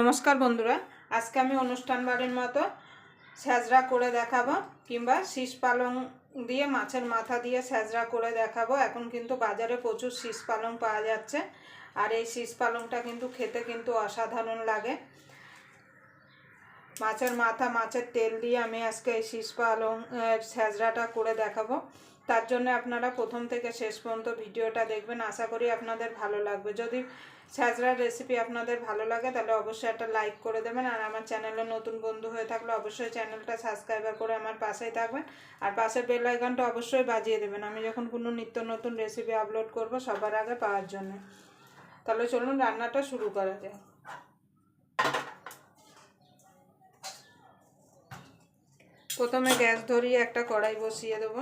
নমস্কার বন্ধুরা, আজকে আমি অনুষ্ঠান বাড়ির মতো স্যাজরা করে দেখাবো কিংবা শীষ পালং দিয়ে মাছের মাথা দিয়ে স্যাজরা করে দেখাবো। এখন কিন্তু বাজারে প্রচুর শীষ পালং পাওয়া যাচ্ছে আর এই শীষ পালংটা কিন্তু খেতে কিন্তু অসাধারণ লাগে। মাছের মাথা, মাছের তেল দিয়ে আমি আজকে এই শীষ পালং স্যাজরাটা করে দেখাবো। তার জন্য আপনারা প্রথম থেকে শেষ পর্যন্ত ভিডিওটা দেখবেন। আশা করি আপনাদের ভালো লাগবে। যদি স্যাজরার রেসিপি আপনাদের ভালো লাগে, তাহলে অবশ্যই একটা লাইক করে দেবেন। আর আমার চ্যানেলে নতুন বন্ধু হয়ে থাকলে অবশ্যই চ্যানেলটা সাবস্ক্রাইবার করে আমার পাশেই থাকবেন। আর পাশের বেল আইকনটা অবশ্যই বাজিয়ে দেবেন। আমি যখন কোনো নিত্য নতুন রেসিপি আপলোড করব সবার আগে পাওয়ার জন্য। তাহলে চলুন রান্নাটা শুরু করা যায় প্রথমে গ্যাস ধরিয়ে একটা কড়াই বসিয়ে দেবো।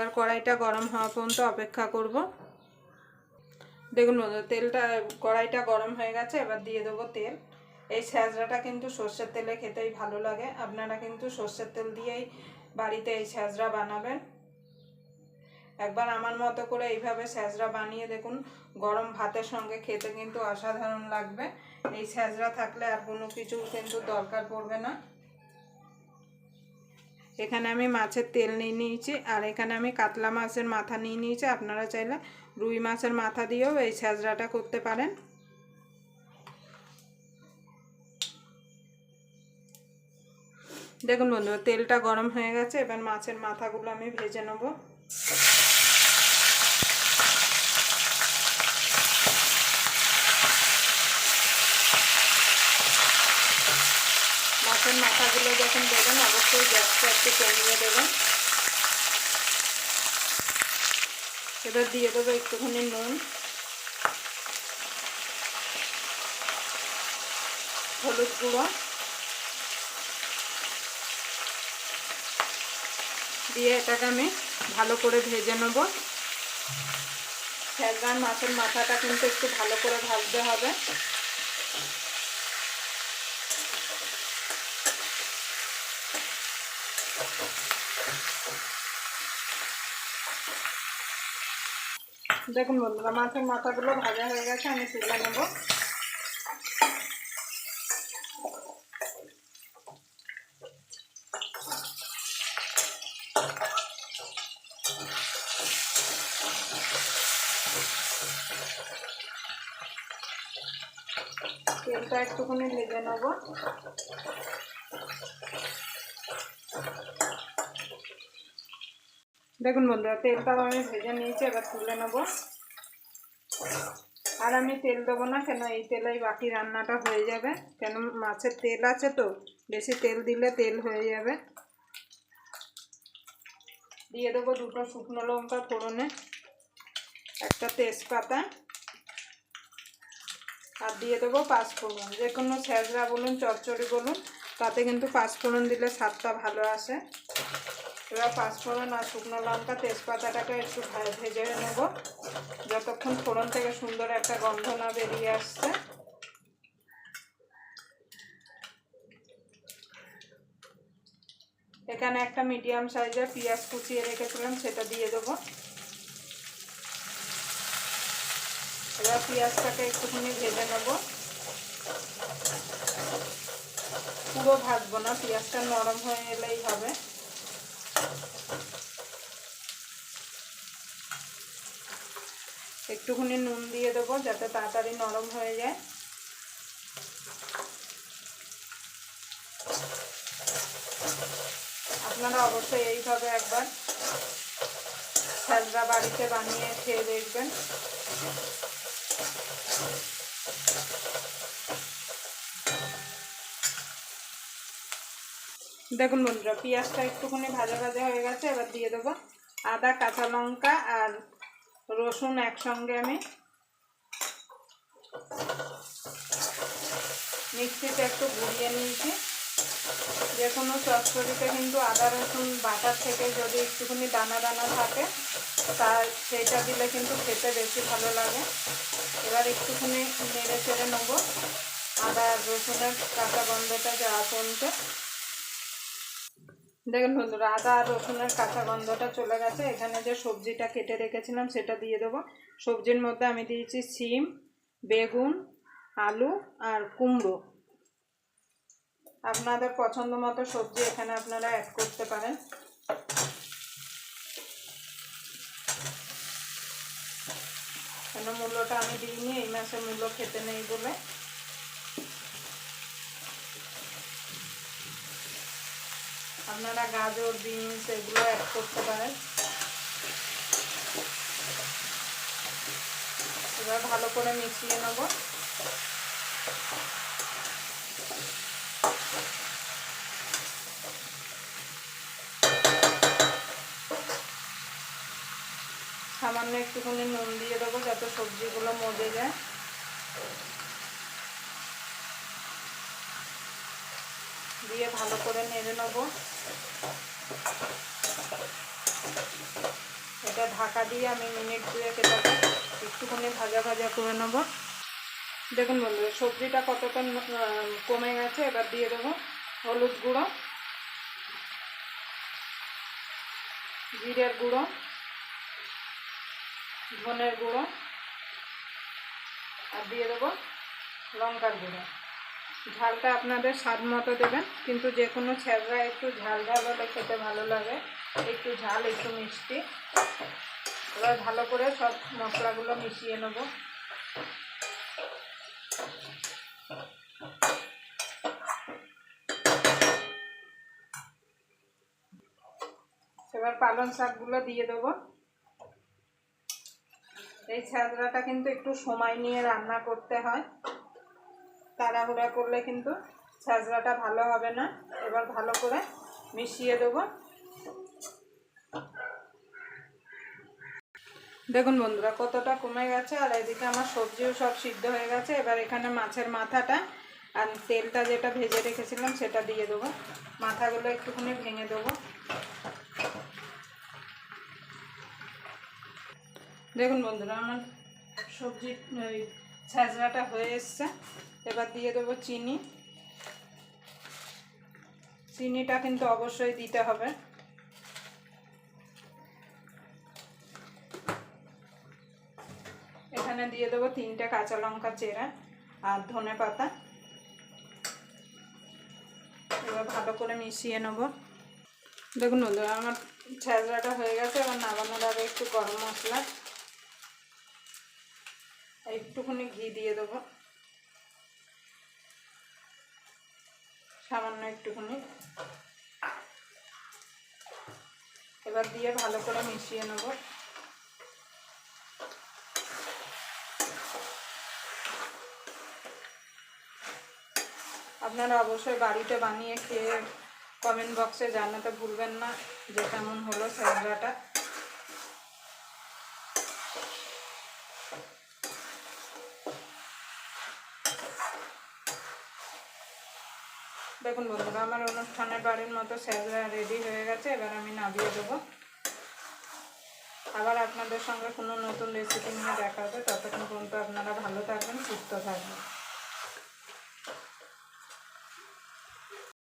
এবার কড়াইটা গরম হওয়া পর্যন্ত অপেক্ষা করব। দেখুন তেলটা, কড়াইটা গরম হয়ে গেছে, এবার দিয়ে দেবো তেল। এই স্যাঁচড়াটা কিন্তু সর্ষের তেলে খেতেই ভালো লাগে। আপনারা কিন্তু সর্ষের তেল দিয়েই বাড়িতে এই স্যাঁচড়া বানাবেন। একবার আমার মতো করে এইভাবে স্যাঁচড়া বানিয়ে দেখুন, গরম ভাতের সঙ্গে খেতে কিন্তু অসাধারণ লাগবে। এই স্যাঁচড়া থাকলে আর কোনো কিছু কিন্তু দরকার পড়বে না। এখানে আমি মাছের তেল নিয়ে নিয়েছি, আর এখানে আমি কাতলা মাছের মাথা নিয়ে নিয়েছি। আপনারা চাইলে রুই মাছের মাথা দিয়েও এই স্যাঁচড়াটা করতে পারেন। দেখুন বন্ধু তেলটা গরম হয়ে গেছে, এবার মাছের মাথাগুলো আমি ভেজে নেব মাছের মাথাগুলো যখন দেবেন অবশ্যই গ্যাসটা একটু কমিয়ে দেবেন এবার দিয়ে দেবো একটুখানি নুন। হলুদ গুঁড়ো। দিয়ে এটাকে আমি ভালো করে ভেজে নেব। ফ্যাজরান মাছের মাথাটা কিন্তু একটু ভালো করে ভাজতে হবে। দেখুন বন্ধুরা মাছের মাথাগুলো ভাজা হয়ে গেছে আমি তুলে নেব। তেলটা একটুখানি ভেজে নেব। দেখুন বন্ধুরা তেলটাও আমি ভেজে নিয়েছি, এবার তুলে নেব। আর আমি তেল দেবো না, কেন এই তেলেই বাকি রান্নাটা হয়ে যাবে। কেন মাছের তেল আছে তো, বেশি তেল দিলে তেল হয়ে যাবে। দিয়ে দেবো দুটো শুকনো লঙ্কা ফোড়নে, একটা তেজপাতা, আর দিয়ে দেবো পাঁচফোড়ন। যে কোনো স্যাঁচড়া বলুন, চচ্চড়ি বলুন, তাতে কিন্তু পাঁচফোড়ন দিলে স্বাদটা ভালো আসে। এবার পাঁচফোড়ন আর শুকনো লঙ্কা, তেজপাতাটাকে একটু ভেজে নেব। যতক্ষণ ফোড়ন থেকে সুন্দর একটা গন্ধ না বেরিয়ে আসছে। এখানে একটা মিডিয়াম সাইজের পেঁয়াজ কুচিয়ে রেখেছিলাম, সেটা দিয়ে দেবো। এবার পেঁয়াজটাকে একটুখানি ভেজে নেব। পুরো ভাজবো না, পেঁয়াজটা নরম হয়ে এলেই হবে। একটুখানি নুন দিয়ে দেবো যাতে তাড়াতাড়ি নরম হয়ে যায়। আপনারা অবশ্যই এইভাবে একবার সাজরা বাড়িতে বানিয়ে খেয়ে দেখবেন। দেখুন বন্ধুরা, পেঁয়াজটা একটুখানি ভাজা ভাজা হয়ে গেছে, এবার দিয়ে দেবো আদা, কাঁচা লঙ্কা আর রসুন একসঙ্গে আমি মিক্সিতে একটু গুঁড়িয়ে নিয়েছি। যে কোনো চচ্চড়িতে কিন্তু আদা, রসুন, বাটার থেকে যদি একটুখানি দানা দানা থাকে, তা সেইটা দিলে কিন্তু খেতে বেশি ভালো লাগে। এবার একটুখানি নেড়ে চেড়ে নেব। আদা রসুনের কাঁচা গন্ধটা যাওয়া পর্যন্ত। দেখুন বন্ধুরা আদা আর রসুনের কাঁচা গন্ধটা চলে গেছে। এখানে যে সবজিটা কেটে রেখেছিলাম সেটা দিয়ে দেবো। সবজির মধ্যে আমি দিয়েছি সিম বেগুন, আলু আর কুমড়ো। আপনাদের পছন্দ মতো সবজি এখানে আপনারা অ্যাড করতে পারেন। কেন, মূল্যটা আমি দিইনি, এই মাসে মূল্য খেতে নেই বলে। আপনারা গাজর, বিনস এগুলো অ্যাড করতে পারেন। এবার ভালো করে মিশিয়ে নেব। সামান্য একটুখানি নুন দিয়ে দেবো যাতে সবজিগুলো মজে যায়। দিয়ে ভালো করে নেড়ে নেব। এটা ঢাকা দিয়ে আমি মিনিট দুয়েক এটাকে একটুখানি ভাজা ভাজা করে নেব। দেখুন বন্ধুরা, সবজিটা কতটা কমে গেছে, এবার দিয়ে দেবো হলুদ গুঁড়ো, জিরের গুঁড়ো, ধনের গুঁড়ো, আর দিয়ে দেবো লঙ্কার গুঁড়ো। ঝালটা আপনাদের স্বাদ মতো দেবেন, কিন্তু যে কোনো ছ্যাঁচড়া একটু ঝাল ঝাল হলে খেতে ভালো লাগে। একটু ঝাল, একটু মিষ্টি। এবার ভালো করে সব মশলাগুলো মিশিয়ে নেব। এবার পালং শাকগুলো দিয়ে দেবো। এই ছ্যাঁচড়াটা কিন্তু একটু সময় নিয়ে রান্না করতে হয়। তাড়াহুড়া করলে কিন্তু ছ্যাঁচড়াটা ভালো হবে না। এবার ভালো করে মিশিয়ে দেবো। দেখুন বন্ধুরা, কতটা কমে গেছে আর এদিকে আমার সবজিও সব সিদ্ধ হয়ে গেছে। এবার এখানে মাছের মাথাটা আর তেলটা যেটা ভেজে রেখেছিলাম সেটা দিয়ে দেবো। মাথাগুলো একটুখানি ভেঙে দেবো। দেখুন বন্ধুরা, আমার সবজি ছ্যাঁচড়াটা হয়ে এসছে। এবার দিয়ে দেবো চিনি। চিনিটা কিন্তু অবশ্যই দিতে হবে। এখানে দিয়ে দেবো তিনটে কাঁচা লঙ্কা চেরা আর ধনে পাতা। এবার ভালো করে মিশিয়ে নেব। দেখুন আমার ছ্যাঁচড়াটা হয়ে গেছে। এবার নামানোর আগে একটু গরম মশলা একটুখানি ঘি দিয়ে দেবো। সামান্য একটুখানি। এবার দিয়ে ভালো করে মিশিয়ে নেব। আপনারা অবশ্যই বাড়িতে বানিয়ে খেয়ে কমেন্ট বক্সে জানাতে ভুলবেন না যে কেমন হলো স্যাংরাটা দেখুন বন্ধুরা, আমার অনুষ্ঠানের বাড়ির মতো স্যাররা রেডি হয়ে গেছে, এবার আমি নামিয়ে দেবো। আবার আপনাদের সঙ্গে কোনো নতুন রেসিপি নিয়ে দেখা হবে। ততক্ষণ পর্যন্ত আপনারা ভালো থাকবেন, সুস্থ থাকবেন।